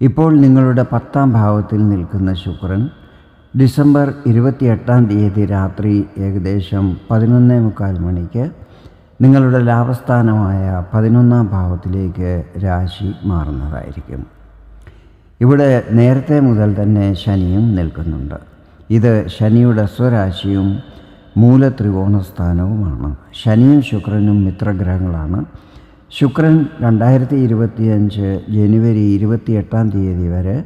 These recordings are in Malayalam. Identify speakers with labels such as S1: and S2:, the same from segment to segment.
S1: ഇപ്പോൾ നിങ്ങളുടെ പത്താം ഭാവത്തിൽ നിൽക്കുന്ന ശുക്രൻ ഡിസംബർ ഇരുപത്തിയെട്ടാം തീയതി രാത്രി ഏകദേശം പതിനൊന്നേ മുക്കാൽ മണിക്ക് നിങ്ങളുടെ ലാഭസ്ഥാനമായ പതിനൊന്നാം ഭാവത്തിലേക്ക് രാശി മാറുന്നതായിരിക്കും. ഇവിടെ നേരത്തെ മുതൽ തന്നെ ശനിയും നിൽക്കുന്നുണ്ട്. ഇത് ശനിയുടെ സ്വരാശിയും മൂലത്രികോണസ്ഥാനവുമാണ് ശനിയും ശുക്രനും മിത്രഗ്രഹങ്ങളാണ്. ശുക്രൻ രണ്ടായിരത്തി ഇരുപത്തിയഞ്ച് ജനുവരി ഇരുപത്തിയെട്ടാം തീയതി വരെ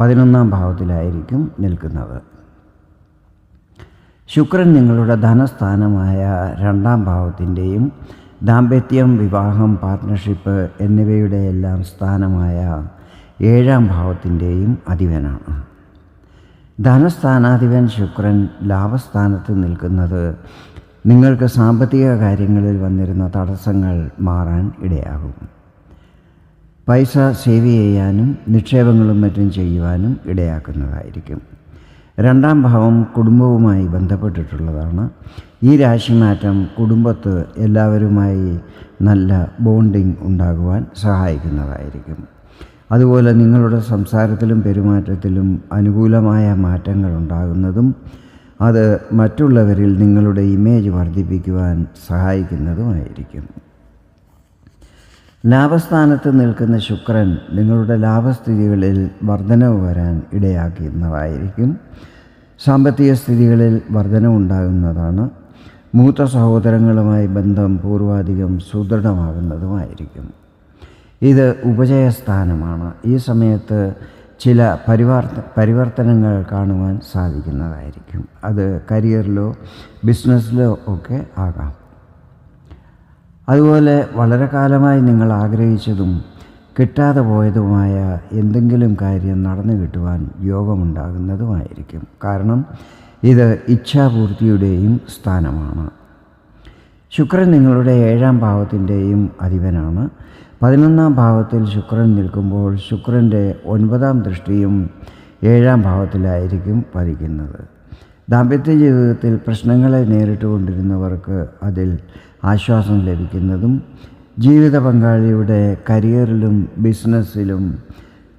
S1: പതിനൊന്നാം ഭാവത്തിലായിരിക്കും നിൽക്കുന്നത്. ശുക്രൻ നിങ്ങളുടെ ധനസ്ഥാനമായ രണ്ടാം ഭാവത്തിന്റെയും ദാമ്പത്യം വിവാഹം പാർട്ട്ണർഷിപ്പ് എന്നിവയുടെ എല്ലാം സ്ഥാനമായ ഏഴാം ഭാവത്തിന്റെയും അധിപനാണ്. ധനസ്ഥാനാധിപൻ ശുക്രൻ ലാഭസ്ഥാനത്ത് നിൽക്കുന്നത് നിങ്ങൾക്ക് സാമ്പത്തിക കാര്യങ്ങളിൽ വന്നിരുന്ന തടസ്സങ്ങൾ മാറാൻ ഇടയാകും. പൈസ സേവ് ചെയ്യാനും നിക്ഷേപങ്ങളും മറ്റും ചെയ്യുവാനും ഇടയാക്കുന്നതായിരിക്കും. രണ്ടാം ഭാവം കുടുംബവുമായി ബന്ധപ്പെട്ടിട്ടുള്ളതാണ്. ഈ രാശിമാറ്റം കുടുംബത്ത് എല്ലാവരുമായി നല്ല ബോണ്ടിങ് ഉണ്ടാകുവാൻ സഹായിക്കുന്നതായിരിക്കും. അതുപോലെ നിങ്ങളുടെ സംസാരത്തിലും പെരുമാറ്റത്തിലും അനുകൂലമായ മാറ്റങ്ങൾ ഉണ്ടാകുന്നതും അത് മറ്റുള്ളവരിൽ നിങ്ങളുടെ ഇമേജ് വർദ്ധിപ്പിക്കുവാൻ സഹായിക്കുന്നതുമായിരിക്കും. ലാഭസ്ഥാനത്ത് നിൽക്കുന്ന ശുക്രൻ നിങ്ങളുടെ ലാഭസ്ഥിതികളിൽ വർധനവ് വരാൻ ഇടയാക്കുന്നതായിരിക്കും. സാമ്പത്തിക സ്ഥിതികളിൽ വർധനവുണ്ടാകുന്നതാണ് മൂത്ത സഹോദരങ്ങളുമായി ബന്ധം പൂർവാധികം സുദൃഢമാകുന്നതുമായിരിക്കും. ഇത് ഉപജയസ്ഥാനമാണ് ഈ സമയത്ത് ചില പരിവർത്ത പരിവർത്തനങ്ങൾ കാണുവാൻ സാധിക്കുന്നതായിരിക്കും. അത് കരിയറിലോ ബിസിനസ്സിലോ ഒക്കെ ആകാം. അതുപോലെ വളരെ കാലമായി നിങ്ങൾ ആഗ്രഹിച്ചതും കിട്ടാതെ പോയതുമായ എന്തെങ്കിലും കാര്യം നടന്നു കിട്ടുവാൻ യോഗമുണ്ടാകുന്നതുമായിരിക്കും. കാരണം ഇത് ഇച്ഛാപൂർത്തിയുടെയും സ്ഥാനമാണ്. ശുക്രൻ നിങ്ങളുടെ ഏഴാം ഭാവത്തിന്റെയും അധിപനാണ്. പതിനൊന്നാം ഭാവത്തിൽ ശുക്രൻ നിൽക്കുമ്പോൾ ശുക്രന്റെ ഒൻപതാം ദൃഷ്ടിയും ഏഴാം ഭാവത്തിലായിരിക്കും പതിക്കുന്നത്. ദാമ്പത്യ ജീവിതത്തിൽ പ്രശ്നങ്ങളെ നേരിട്ടുകൊണ്ടിരുന്നവർക്ക് അതിൽ ആശ്വാസം ലഭിക്കുന്നതും ജീവിത പങ്കാളിയുടെ കരിയറിലും ബിസിനസ്സിലും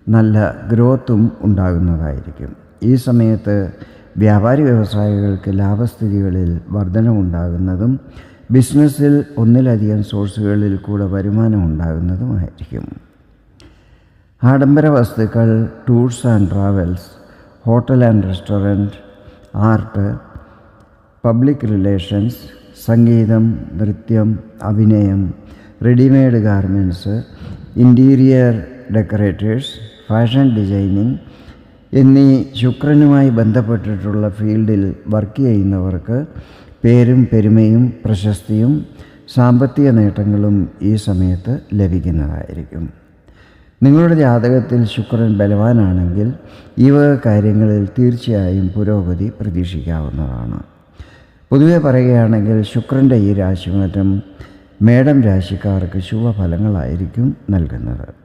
S1: നല്ല ഗ്രോത്തും ഉണ്ടാകുന്നതായിരിക്കും. ഈ സമയത്ത് വ്യാപാരി വ്യവസായികൾക്ക് ലാഭസ്ഥിതികളിൽ വർധനമുണ്ടാകുന്നതും ബിസിനസ്സിൽ ഒന്നിലധികം സോഴ്സുകളിൽ കൂടെ വരുമാനം ഉണ്ടാകുന്നതുമായിരിക്കും. ആഡംബര വസ്തുക്കൾ tours and travels hotel and restaurant art public relations സംഗീതം നൃത്യം അഭിനയം readymade garments interior decorators fashion designing എന്നീ ശുക്രനുമായി ബന്ധപ്പെട്ടിട്ടുള്ള ഫീൽഡിൽ വർക്ക് ചെയ്യുന്നവർക്ക് പേരും പെരുമയും പ്രശസ്തിയും സാമ്പത്തിക നേട്ടങ്ങളും ഈ സമയത്ത് ലഭിക്കുന്നതായിരിക്കും. നിങ്ങളുടെ ജാതകത്തിൽ ശുക്രൻ ബലവാനാണെങ്കിൽ ഈ വക കാര്യങ്ങളിൽ തീർച്ചയായും പുരോഗതി പ്രതീക്ഷിക്കാവുന്നതാണ്. പൊതുവെ പറയുകയാണെങ്കിൽ ശുക്രന്റെ ഈ രാശിമാറ്റം മേടം രാശിക്കാർക്ക് ശുഭഫലങ്ങളായിരിക്കും നൽകുന്നത്.